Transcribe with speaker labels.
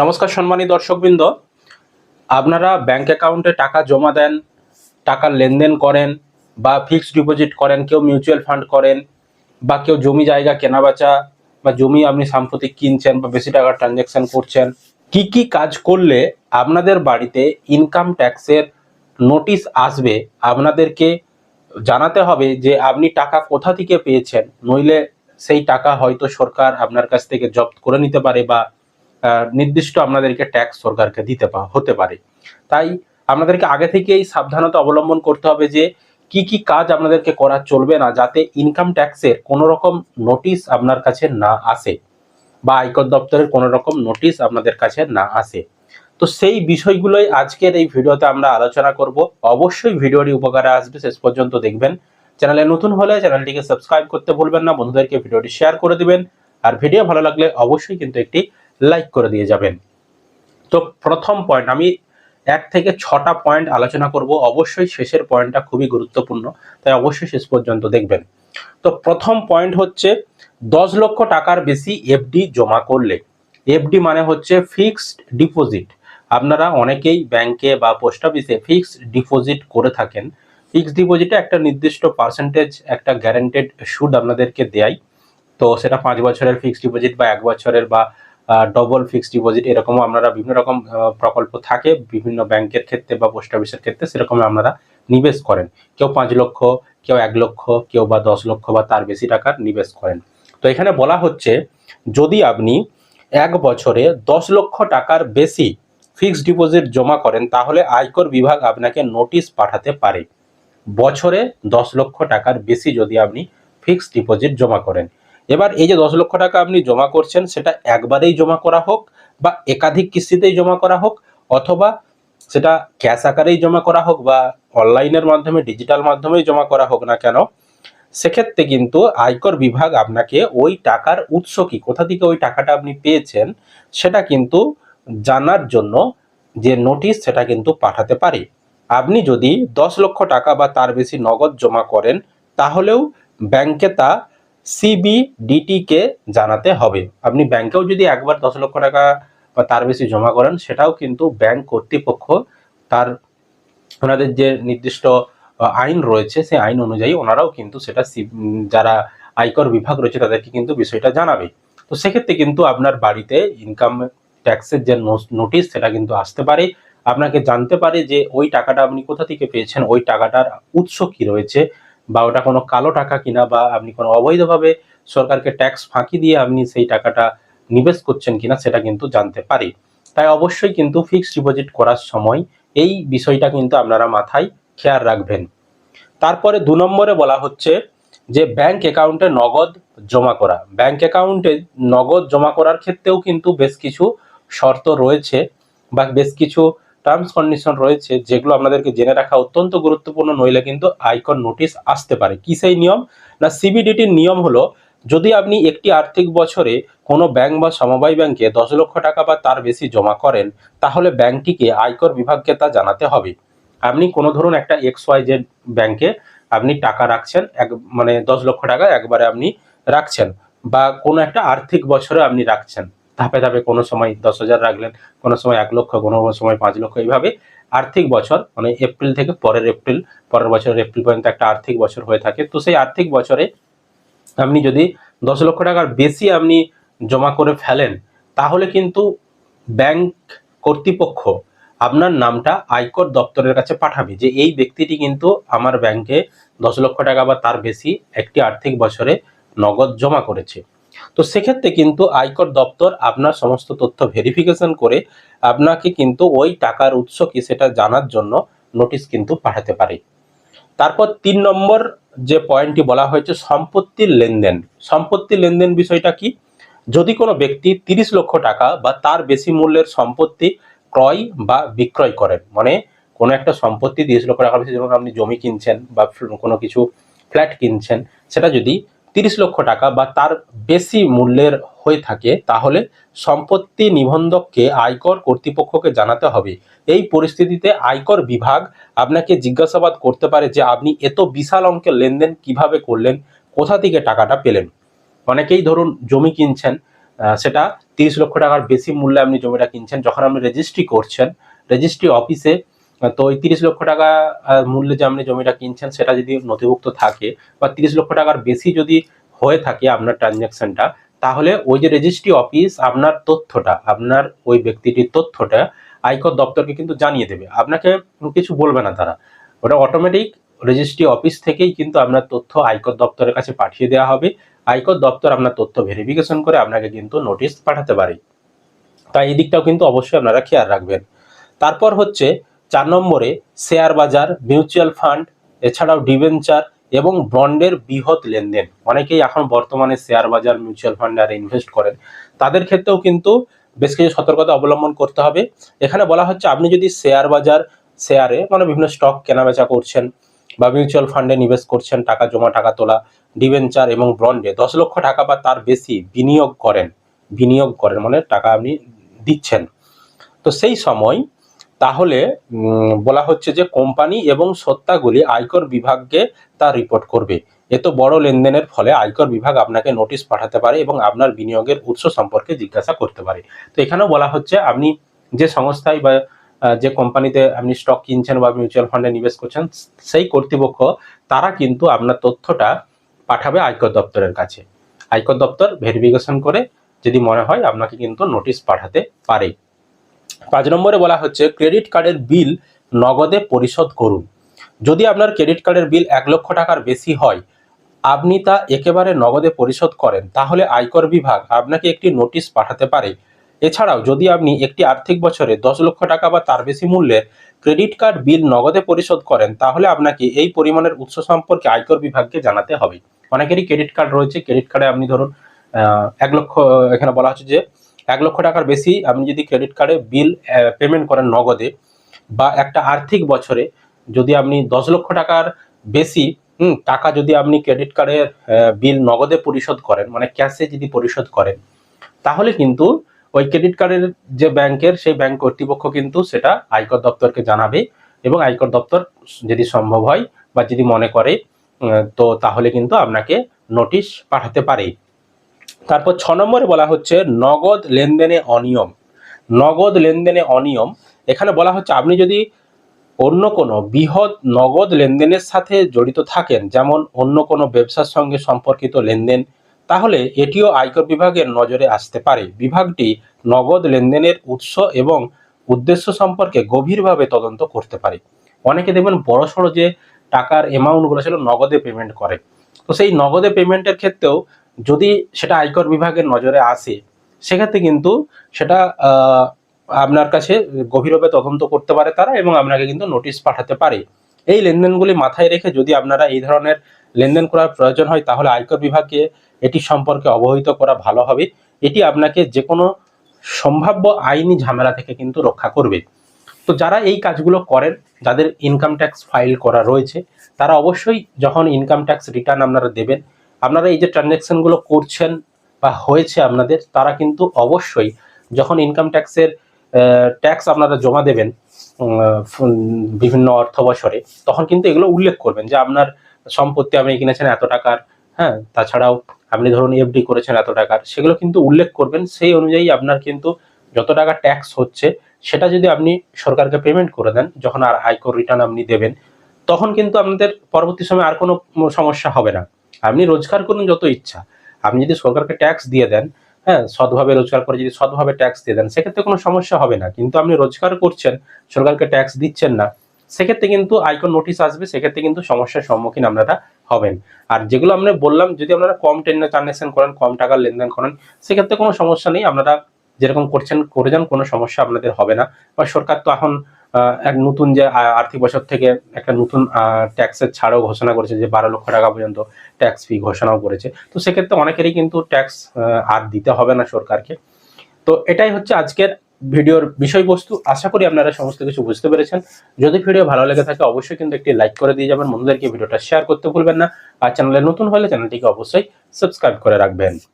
Speaker 1: নমস্কার সম্মানী দর্শকবৃন্দ। আপনারা ব্যাংক অ্যাকাউন্টে টাকা জমা দেন টাকার লেনদেন করেন বা ফিক্সড ডিপোজিট করেন, কেউ মিউচুয়াল ফান্ড করেন বা কেউ জমি জায়গা কেনাবেচা বা জমি আপনি সাম্প্রতিক কিনছেন বা বেশি টাকার ট্রানজ্যাকশন করছেন, কি কি কাজ করলে আপনাদের বাড়িতে ইনকাম ট্যাক্সের নোটিশ আসবে আপনাদেরকে জানাতে হবে যে আপনি টাকা কোথা থেকে পেয়েছেন, নইলে সেই টাকা হয়তো সরকার আপনার কাছ থেকে জব্দ করে নিতে পারে বা নির্দিষ্ট আপনাদেরকে ট্যাক্স সরকারকে দিতে হতে পারে। তাই আপনাদেরকে আগে থেকেই সাবধানতা অবলম্বন করতে হবে যে কি কি কাজ আপনাদেরকে করা চলবে না, যাতে ইনকাম ট্যাক্সের কোনো রকম নোটিশ আপনার কাছে না আসে বা আয়কর দপ্তরের কোনো রকম নোটিশ আপনাদের কাছে না আসে। তো সেই বিষয়গুলোই আজকের এই ভিডিওতে আমরা আলোচনা করব। অবশ্যই ভিডিওটি উপকারে আসবে, শেষ পর্যন্ত দেখবেন। চ্যানেলে নতুন হলে চ্যানেলটিকে সাবস্ক্রাইব করতে ভুলবেন না, বন্ধুদেরকে ভিডিওটি শেয়ার করে দিবেন। আর ভিডিও ভালো লাগলে অবশ্যই কিন্তু একটি লাইক করে দিয়ে যাবেন। তো প্রথম পয়েন্ট আমি এক থেকে ছটা পয়েন্ট আলোচনা করব। অবশ্যই শেষের পয়েন্টটা খুবই গুরুত্বপূর্ণ, তাই অবশ্যই শেষ পর্যন্ত দেখবেন। তো প্রথম পয়েন্ট হচ্ছে, দশ লক্ষ টাকার বেশি এফডি জমা করলে। এফডি মানে হচ্ছে ফিক্সড ডিপোজিট আপনারা অনেকেই ব্যাংকে বা পোস্ট অফিসে ফিক্সড ডিপোজিট করে থাকেন। ফিক্সড ডিপোজিটে একটা নির্দিষ্ট পার্সেন্টেজ একটা গ্যারান্টেড সুদ আপনাদেরকে দেয় তো সেটা পাঁচ বছরের ফিক্সড ডিপোজিট বা এক বছরের বা ডবল ফিক্সড ডিপোজিট এরকমও আপনারা বিভিন্ন রকম প্রকল্প থাকে, বিভিন্ন ব্যাংকের ক্ষেত্রে বা পোস্ট অফিসের ক্ষেত্রে সেরকম আপনারা নিবেশ করেন। কেউ পাঁচ লক্ষ, কেউ এক লক্ষ, কেউ বা দশ লক্ষ বা তার বেশি টাকার নিবেশ করেন। তো এখানে বলা হচ্ছে, যদি আপনি এক বছরে দশ লক্ষ টাকার বেশি ফিক্সড ডিপোজিট জমা করেন, তাহলে আয়কর বিভাগ আপনাকে নোটিশ পাঠাতে পারে। বছরে দশ লক্ষ টাকার বেশি যদি আপনি ফিক্সড ডিপোজিট জমা করেন। এবার এই যে দশ লক্ষ টাকা আপনি জমা করছেন, সেটা একবারেই জমা করা হোক বা একাধিক কিস্তিতেই জমা করা হোক, অথবা সেটা ক্যাশ আকারেই জমা করা হোক বা অনলাইনের মাধ্যমে, ডিজিটাল মাধ্যমেই জমা করা হোক না কেন, সেক্ষেত্রে কিন্তু আয়কর বিভাগ আপনাকে ওই টাকার উৎস কি, কোথা থেকে ওই টাকাটা আপনি পেয়েছেন, সেটা কিন্তু জানার জন্য যে নোটিশ, সেটা কিন্তু পাঠাতে পারে। আপনি যদি দশ লক্ষ টাকা বা তার বেশি নগদ জমা করেন, তাহলেও ব্যাংকে তা সিবিডিটি কে জানাতে হবে। আপনি ব্যাংকেও যদি একবার দশ লক্ষ টাকা বা তার বেশি জমা করেন, সেটাও কিন্তু ব্যাংক কর্তৃপক্ষ তার ওনাদের যে নির্দিষ্ট আইন রয়েছে, সেই আইন অনুযায়ী ওনারাও কিন্তু সেটা যারা আয়কর বিভাগ রয়েছে, তাদেরকে কিন্তু বিষয়টা জানাবে। তো সেক্ষেত্রে কিন্তু আপনার বাড়িতে ইনকাম ট্যাক্সের যে নোটিশ, সেটা কিন্তু আসতে পারে। আপনাকে জানতে পারে যে ওই টাকাটা আপনি কোথা থেকে পেয়েছেন, ওই টাকাটার উৎস কি রয়েছে বা ওটা কোনো কালো টাকা কিনা বা আপনি কোনো অবৈধভাবে সরকারকে ট্যাক্স ফাঁকি দিয়ে আপনি সেই টাকাটা নিবেশ করছেন কিনা সেটা কিন্তু জানতে পারি। তাই অবশ্যই কিন্তু ফিক্সড ডিপোজিট করার সময় এই বিষয়টা কিন্তু আপনারা মাথায় খেয়াল রাখবেন। তারপরে দু নম্বরে বলা হচ্ছে যে ব্যাংক অ্যাকাউন্টে নগদ জমা করা। ব্যাংক অ্যাকাউন্টে নগদ জমা করার ক্ষেত্রেও কিন্তু বেশ কিছু শর্ত রয়েছে বা বেশ কিছু টার্মস কন্ডিশন রয়েছে যেগুলো আপনাদেরকে জেনে রাখা অত্যন্ত গুরুত্বপূর্ণ, নইলে কিন্তু আয়কর নোটিশ আসতে পারে। কি সেই নিয়ম? না সিবিডিটির নিয়ম হলো, যদি আপনি একটি আর্থিক বছরে কোনো ব্যাংক বা সমবায় ব্যাংকে দশ লক্ষ টাকা বা তার বেশি জমা করেন, তাহলে ব্যাংকটিকে আয়কর বিভাগকে তা জানাতে হবে। আপনি কোনো ধরুন একটা এক্স ওয়াই জেড ব্যাংকে আপনি টাকা রাখছেন, এক মানে দশ লক্ষ টাকা একবারে আপনি রাখছেন, বা কোনো একটা আর্থিক বছরে আপনি রাখছেন। ধাপে ধাপে কোনো সময় দশ হাজার রাখলেন, কোনো সময় এক লক্ষ, কোনো সময় পাঁচ লক্ষ, এইভাবে আর্থিক বছর মানে এপ্রিল থেকে পরের এপ্রিল, পরের বছরের এপ্রিল পর্যন্ত একটা আর্থিক বছর হয়ে থাকে। তো সেই আর্থিক বছরে আপনি যদি দশ লক্ষ টাকার বেশি আপনি জমা করে ফেলেন, তাহলে কিন্তু ব্যাংক কর্তৃপক্ষ আপনার নামটা আয়কর দপ্তরের কাছে পাঠাবে যে এই ব্যক্তিটি কিন্তু আমার ব্যাংকে দশ লক্ষ টাকা বা তার বেশি একটি আর্থিক বছরে নগদ জমা করেছে। তো সেক্ষেত্রে কিন্তু আয়কর দপ্তর আপনার সমস্ত তথ্য ভেরিফিকেশন করে আপনাকে কিন্তু ওই টাকার উৎস কি সেটা জানার জন্য নোটিশ কিন্তু পাঠাতে পারে। তারপর তিন নম্বর যে পয়েন্টটি বলা হয়েছে সম্পত্তির লেনদেন। সম্পত্তির লেনদেন বিষয়টা কি? যদি কোনো ব্যক্তি তিরিশ লক্ষ টাকা বা তার বেশি মূল্যের সম্পত্তি ক্রয় বা বিক্রয় করেন মানে কোনো একটা সম্পত্তি তিরিশ লক্ষ টাকার বেশি, যেমন আপনি জমি কিনছেন বা কোনো কিছু ফ্ল্যাট কিনছেন, সেটা যদি তিরিশ লক্ষ টাকা বা তার বেশি মূল্যের হয়ে থাকে, তাহলে সম্পত্তি নিবন্ধককে আয়কর কর্তৃপক্ষকে জানাতে হবে। এই পরিস্থিতিতে আয়কর বিভাগ আপনাকে জিজ্ঞাসাবাদ করতে পারে যে আপনি এত বিশাল অঙ্কের লেনদেন কীভাবে করলেন, কোথা থেকে টাকাটা পেলেন। অনেকেই ধরুন জমি কিনছেন সেটা তিরিশ লক্ষ টাকার বেশি মূল্যে আপনি জমিটা কিনছেন, যখন আপনি রেজিস্ট্রি করছেন রেজিস্ট্রি অফিসে তো ওই তিরিশ লক্ষ টাকা মূল্যে যে আপনি জমিটা কিনছেন, সেটা যদি নথিভুক্ত থাকে বা তিরিশ লক্ষ টাকার বেশি যদি হয়ে থাকে আপনার ট্রানজ্যাকশনটা তাহলে ওই যে রেজিস্ট্রি অফিস আপনার তথ্যটা, আপনার ওই ব্যক্তিটির তথ্যটা আয়কর দপ্তরকে কিন্তু জানিয়ে দেবে। আপনাকে কিছু বলবে না তারা। ওটা অটোমেটিক রেজিস্ট্রি অফিস থেকেই কিন্তু আপনার তথ্য আয়কর দপ্তরের কাছে পাঠিয়ে দেওয়া হবে। আয়কর দপ্তর আপনার তথ্য ভেরিফিকেশন করে আপনাকে কিন্তু নোটিশ পাঠাতে পারে। তাই এই দিকটাও কিন্তু অবশ্যই আপনারা খেয়াল রাখবেন। তারপর হচ্ছে চার নম্বরে শেয়ার বাজার, মিউচুয়াল ফান্ড, এছাড়াও ডিভেঞ্চার এবং বন্ডের বৃহৎ লেনদেন। অনেকেই এখন বর্তমানে শেয়ার বাজার, মিউচুয়াল ফান্ডে আর ইনভেস্ট করেন। তাদের ক্ষেত্রেও কিন্তু বেশ কিছু সতর্কতা অবলম্বন করতে হবে। এখানে বলা হচ্ছে, আপনি যদি শেয়ার বাজার, শেয়ারে মানে বিভিন্ন স্টক কেনাবেচা করছেন বা মিউচুয়াল ফান্ডে নিবেশ করছেন, টাকা জমা, টাকা তোলা, ডিভেঞ্চার এবং বন্ডে দশ লক্ষ টাকা বা তার বেশি বিনিয়োগ করেন। বিনিয়োগ করেন মানে টাকা আপনি দিচ্ছেন। তো সেই সময় তাহলে বলা হচ্ছে যে কোম্পানি এবং সত্তাগুলি আয়কর বিভাগকে তা রিপোর্ট করবে। এত বড় লেনদেনের ফলে আয়কর বিভাগ আপনাকে নোটিশ পাঠাতে পারে এবং আপনার বিনিয়োগের উৎস সম্পর্কে জিজ্ঞাসা করতে পারে। তো এখানেও বলা হচ্ছে আপনি যে সংস্থায় বা যে কোম্পানিতে আপনি স্টক কিনছেন বা মিউচুয়াল ফান্ডে নিবেশ করছেন, সেই কর্তৃপক্ষ, তারা কিন্তু আপনার তথ্যটা পাঠাবে আয়কর দপ্তরের কাছে। আয়কর দপ্তর ভেরিফিকেশন করে যদি মনে হয়, আপনাকে কিন্তু নোটিশ পাঠাতে পারে। পাঁচ নম্বরে বলা হচ্ছে ক্রেডিট কার্ডের বিল নগদে পরিশোধ করুন। যদি আপনার ক্রেডিট কার্ডের বিল এক লক্ষ টাকার বেশি হয়, আপনি তা একেবারে নগদে পরিশোধ করেন, তাহলে আয়কর বিভাগ আপনাকে একটি নোটিশ পাঠাতে পারে। এছাড়াও, যদি আপনি একটি আর্থিক বছরে দশ লক্ষ টাকা বা তার বেশি মূল্যের ক্রেডিট কার্ড বিল নগদে পরিশোধ করেন, তাহলে আপনাকে এই পরিমাণের উৎস সম্পর্কে আয়কর বিভাগকে জানাতে হবে। অনেকেরই ক্রেডিট কার্ড রয়েছে ক্রেডিট কার্ডে আপনি ধরুন এক লক্ষ, এখানে বলা হচ্ছে যে এক লক্ষ টাকার বেশি আপনি যদি ক্রেডিট কার্ডে বিল পেমেন্ট করেন নগদে বা একটা আর্থিক বছরে যদি আপনি দশ লক্ষ টাকার বেশি টাকা যদি আপনি ক্রেডিট কার্ডের বিল নগদে পরিশোধ করেন মানে ক্যাশে যদি পরিশোধ করেন, তাহলে কিন্তু ওই ক্রেডিট কার্ডের যে ব্যাংকের সেই ব্যাংক কর্তৃপক্ষ কিন্তু সেটা আয়কর দপ্তরকে জানাবে এবং আয়কর দপ্তর যদি সম্ভব হয় বা যদি মনে করে তো তাহলে কিন্তু আপনাকে নোটিশ পাঠাতে পারে। তারপর ছ নম্বরে বলা হচ্ছে নগদ লেনদেনে অনিয়ম। নগদ লেনদেনে অনিয়ম, এখানে বলা হচ্ছে আপনি যদি অন্য কোনো বৃহৎ নগদ লেনদেনের সাথে জড়িত থাকেন, যেমন অন্য কোনো ব্যবসার সঙ্গে সম্পর্কিত লেনদেন, তাহলে এটিও আয়কর বিভাগের নজরে আসতে পারে। বিভাগটি নগদ লেনদেনের উৎস এবং উদ্দেশ্য সম্পর্কে গভীরভাবে তদন্ত করতে পারে। অনেকে দেখবেন বড়সড় যে টাকার অ্যামাউন্টগুলো ছিল নগদে পেমেন্ট করে। তো সেই নগদে পেমেন্টের ক্ষেত্রেও যদি সেটা আয়কর বিভাগের নজরে আসে, সেক্ষেত্রে কিন্তু সেটা আপনার কাছে গভীরভাবে তদন্ত করতে পারে তারা এবং আপনাকে কিন্তু নোটিশ পাঠাতে পারে। এই লেনদেনগুলি মাথায় রেখে যদি আপনারা এই ধরনের লেনদেন করার প্রয়োজন হয়, তাহলে আয়কর বিভাগকে এটি সম্পর্কে অবহিত করা ভালো হবে। এটি আপনাকে যে কোনো সম্ভাব্য আইনি ঝামেলা থেকে কিন্তু রক্ষা করবে। তো যারা এই কাজগুলো করেন, যাদের ইনকাম ট্যাক্স ফাইল করা রয়েছে, তারা অবশ্যই যখন ইনকাম ট্যাক্স রিটার্ন আপনারা দেবেন আপনারা এই যে ট্রানজ্যাকশনগুলো করছেন বা হয়েছে আপনাদের, তারা কিন্তু অবশ্যই যখন ইনকাম ট্যাক্সের ট্যাক্স আপনারা জমা দেবেন বিভিন্ন অর্থ বছরে, তখন কিন্তু এগুলো উল্লেখ করবেন যে আপনার সম্পত্তি আপনি কিনেছেন এত টাকার হ্যাঁ? তাছাড়াও আপনি ধরুন এফডি করেছেন এত টাকার, সেগুলো কিন্তু উল্লেখ করবেন। সেই অনুযায়ী আপনার কিন্তু যত টাকা ট্যাক্স হচ্ছে, সেটা যদি আপনি সরকারকে পেমেন্ট করে দেন, যখন আর আয়কর রিটার্ন আপনি দেবেন, তখন কিন্তু আপনাদের পরবর্তী সময় আর কোনো সমস্যা হবে না। আপনি রোজগার করুন যত ইচ্ছা। আপনি যদি সরকারকে ট্যাক্স দিয়ে দেন হ্যাঁ সৎভাবে রোজগার করে যদি সৎভাবে ট্যাক্স দিয়ে দেন, সেক্ষেত্রে কোনো সমস্যা হবে না। কিন্তু আপনি রোজগার করছেন, সরকারকে ট্যাক্স দিচ্ছেন না, সেক্ষেত্রে কিন্তু আয়কর নোটিশ আসবে, সেক্ষেত্রে কিন্তু সমস্যার সম্মুখীন আপনারা হবেন। আর যেগুলো আমরা বললাম, যদি আপনারা কম টেন্ডার ট্রানজাকশন করেন, কম টাকার লেনদেন করেন, সেক্ষেত্রে কোনো সমস্যা নেই। আপনারা যেরকম করছেন, করে যান, কোনো সমস্যা আপনাদের হবে না। বা সরকার তো এখন এক নতুন যে আর্থিক বছর থেকে একটা নতুন ট্যাক্সের ছাড়ও ঘোষণা করেছে যে, বারো লক্ষ টাকা পর্যন্ত ট্যাক্স ফি ঘোষণাও করেছে। তো সেক্ষেত্রে অনেকেরই কিন্তু ট্যাক্স আর দিতে হবে না সরকারকে। তো এটাই হচ্ছে আজকের ভিডিওর বিষয়বস্তু। আশা করি আপনারা সমস্ত কিছু বুঝতে পেরেছেন। যদি ভিডিও ভালো লেগে থাকে, অবশ্যই কিন্তু একটি লাইক করে দিয়ে যাবেন। বন্ধুদেরকে ভিডিওটা শেয়ার করতে ভুলবেন না। আর চ্যানেলে নতুন হলে চ্যানেলটিকে অবশ্যই সাবস্ক্রাইব করে রাখবেন।